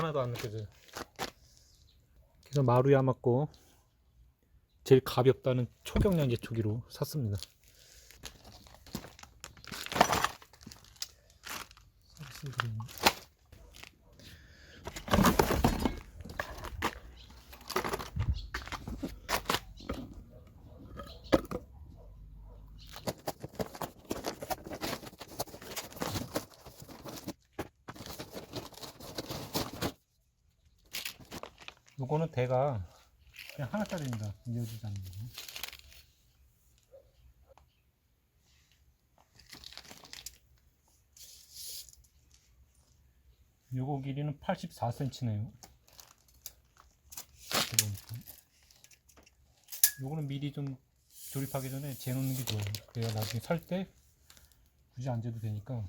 하나도 안 느껴져요. 그래서 마루야 맞고 제일 가볍다는 초경량 제초기로 샀습니다. 서비스 그린. 요거는 대가 그냥 하나짜리입니다. 이어지지 않는 거. 요거 길이는 84cm네요. 요거는 미리 좀 조립하기 전에 재놓는 게 좋아요. 그래야 나중에 살 때 굳이 안 재도 되니까.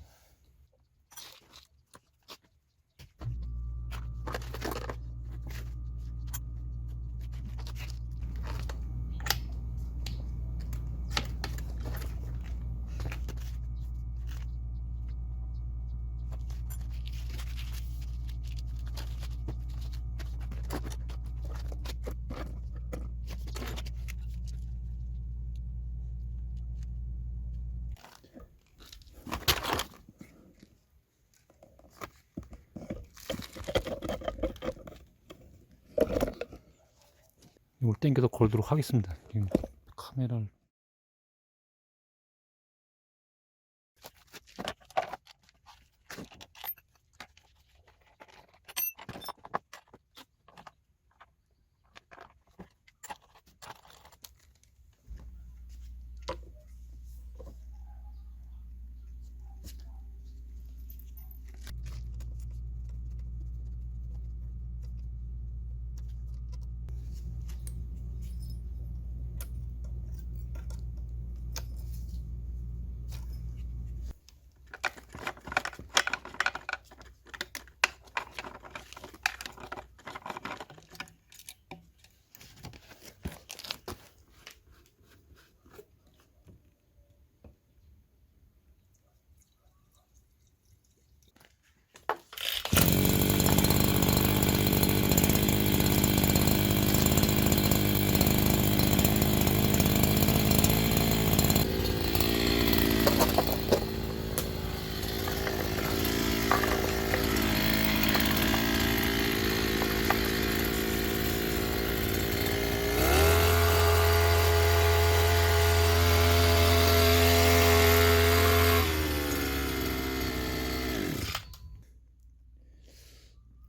이걸 당겨서 걸도록 하겠습니다. 지금 카메라를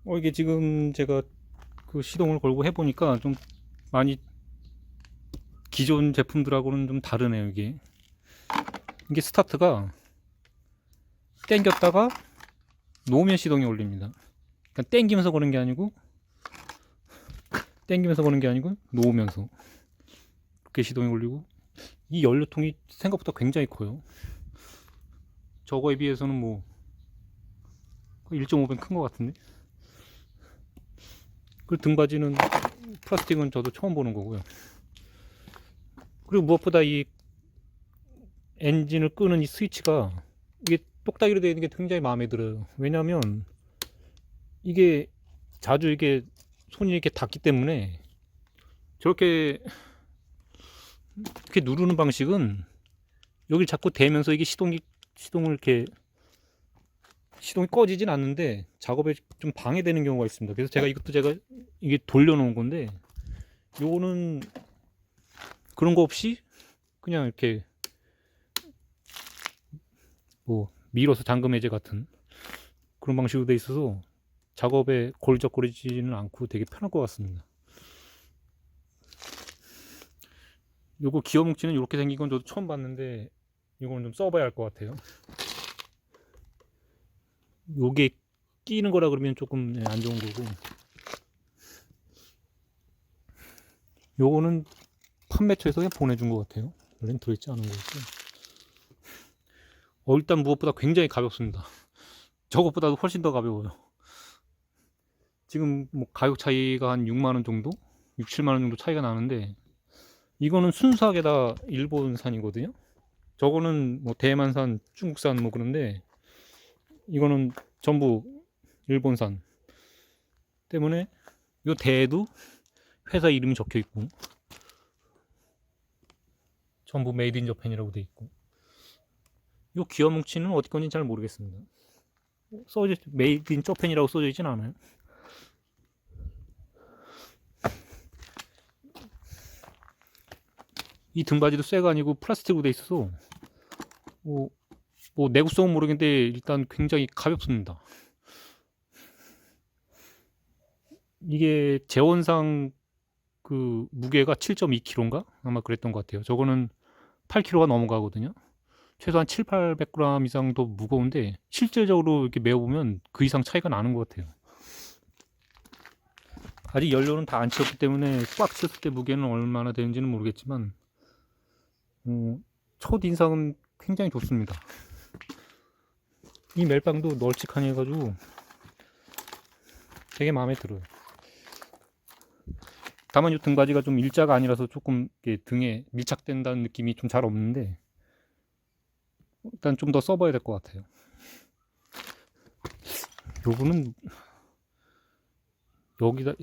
어 이게 지금 제가 그 시동을 걸고 해보니까 좀 많이 기존 제품들하고는 좀 다르네요 이게. 이게 스타트가 땡겼다가 놓으면 시동이 올립니다. 그러니까 땡기면서 거는 게 아니고 땡기면서 거는 게 아니고 놓으면서 이렇게 시동이 올리고 이 연료통이 생각보다 굉장히 커요. 저거에 비해서는 뭐 1.5배 큰 것 같은데 그 등받이는 플라스틱은 저도 처음 보는 거고요. 그리고 무엇보다 이 엔진을 끄는 이 스위치가 이게 똑딱이로 되어 있는 게 굉장히 마음에 들어요. 왜냐하면 이게 자주 이게 손이 이렇게 닿기 때문에 저렇게 이렇게 누르는 방식은 여기 자꾸 대면서 이게 시동이 시동을 이렇게 시동이 꺼지진 않는데 작업에 좀 방해되는 경우가 있습니다. 그래서 제가 이것도 제가 이게 돌려놓은 건데 요거는 그런 거 없이 그냥 이렇게 뭐 밀어서 잠금 해제 같은 그런 방식으로 돼 있어서 작업에 골적거리지는 않고 되게 편할 것 같습니다. 요거 기어 뭉치는 이렇게 생긴 건 저도 처음 봤는데 이거는 좀 써봐야 할 것 같아요. 요게 끼는 거라 그러면 조금 네, 안 좋은 거고. 요거는 판매처에서 그냥 보내준 것 같아요. 원래는 들어있지 않은 거였고. 어 일단 무엇보다 굉장히 가볍습니다. 저것보다도 훨씬 더 가벼워요. 지금 뭐 가격 차이가 한 6만원 정도? 6, 7만원 정도 차이가 나는데 이거는 순수하게 다 일본산이거든요? 저거는 뭐 대만산 중국산 뭐 그런데 이거는 전부 일본산. 때문에 요 대에도 회사 이름이 적혀 있고 전부 메이드 인 저팬이라고 돼 있고 요 기어 뭉치는 어디 건지 잘 모르겠습니다. 써져 메이드 인 저팬이라고 써져 있진 않아요. 이 등받이도 쇠가 아니고 플라스틱으로 돼 있어서 뭐, 뭐 내구성은 모르겠는데 일단 굉장히 가볍습니다. 이게 재원상 그 무게가 7.2kg인가? 아마 그랬던 것 같아요. 저거는 8kg가 넘어가거든요. 최소한 7, 800g 이상도 무거운데 실질적으로 이렇게 메어보면 그 이상 차이가 나는 것 같아요. 아직 연료는 다 안 채웠기 때문에 꽉 찼을 때 무게는 얼마나 되는지는 모르겠지만 어, 첫 인상은 굉장히 좋습니다. 이 멜빵도 널찍하니 해가지고 되게 마음에 들어요. 다만 이 등받이가 좀 일자가 아니라서 조금 등에 밀착된다는 느낌이 좀 잘 없는데 일단 좀 더 써봐야 될 것 같아요. 요거는 여기다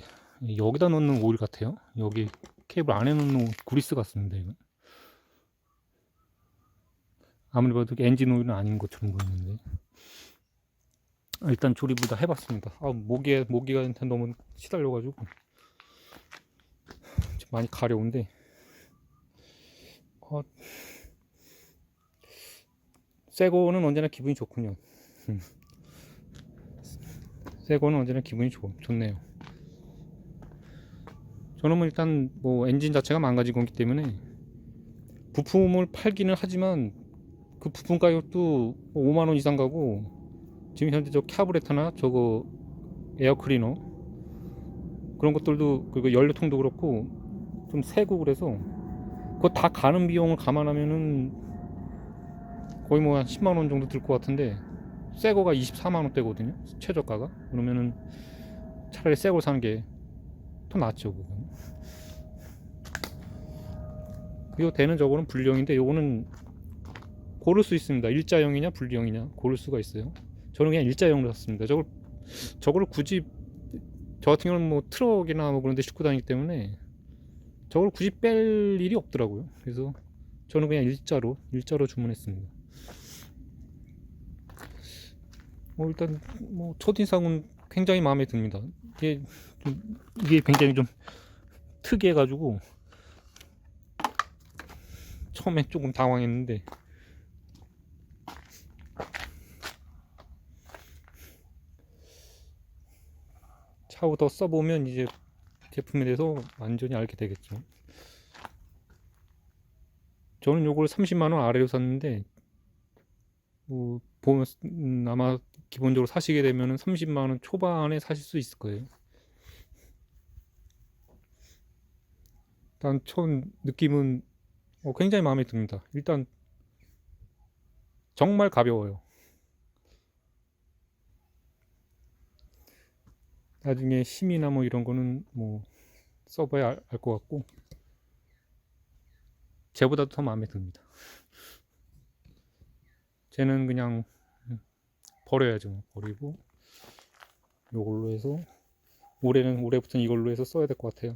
여기다 넣는 오일 같아요. 여기 케이블 안에 넣는 그리스 같습니다. 이거. 아무리 봐도 엔진 오일은 아닌 것처럼 보이는데 아, 일단 조립을 다 해봤습니다. 아 모기에 모기가 너무 시달려가지고 좀 많이 가려운데 어, 새거는 언제나 기분이 좋군요. 음. 새거는 언제나 기분이 좋, 좋네요. 저는 뭐 일단 뭐 엔진 자체가 망가진 거기 때문에 부품을 팔기는 하지만 그 부품 가격도 5만 원 이상 가고 지금 현재 저 캐브레터나 저거 에어 클리너 그런 것들도 그리고 연료통도 그렇고 좀 세고 그래서 그거 다 가는 비용을 감안하면은 거의 뭐 한 10만 원 정도 들 것 같은데 새 거가 24만 원대거든요 최저가가. 그러면은 차라리 새 걸 사는 게 더 낫죠 그건 이 되는 저거는 불량인데 요거는 고를 수 있습니다. 일자형이냐 분리형이냐 고를 수가 있어요. 저는 그냥 일자형으로 샀습니다. 저걸 저걸 굳이 저 같은 경우는 뭐 트럭이나 뭐 그런 데 싣고 다니기 때문에 저걸 굳이 뺄 일이 없더라고요. 그래서 저는 그냥 일자로 일자로 주문했습니다. 뭐 일단 뭐 첫인상은 굉장히 마음에 듭니다. 이게 좀, 이게 굉장히 좀 특이해 가지고 처음에 조금 당황했는데 차후 더 써보면 이제 제품에 대해서 완전히 알게 되겠죠. 저는 요걸 30만 원 아래로 샀는데 뭐 보면 음, 아마 기본적으로 사시게 되면 30만 원 초반에 사실 수 있을 거예요. 일단 처음 느낌은 어, 굉장히 마음에 듭니다. 일단 정말 가벼워요. 나중에 힘이나 뭐 이런 거는 뭐 써봐야 알 것 같고 쟤보다도 더 마음에 듭니다. 쟤는 그냥 버려야죠. 버리고 요걸로 해서 올해는 올해부터는 이걸로 해서 써야 될 것 같아요.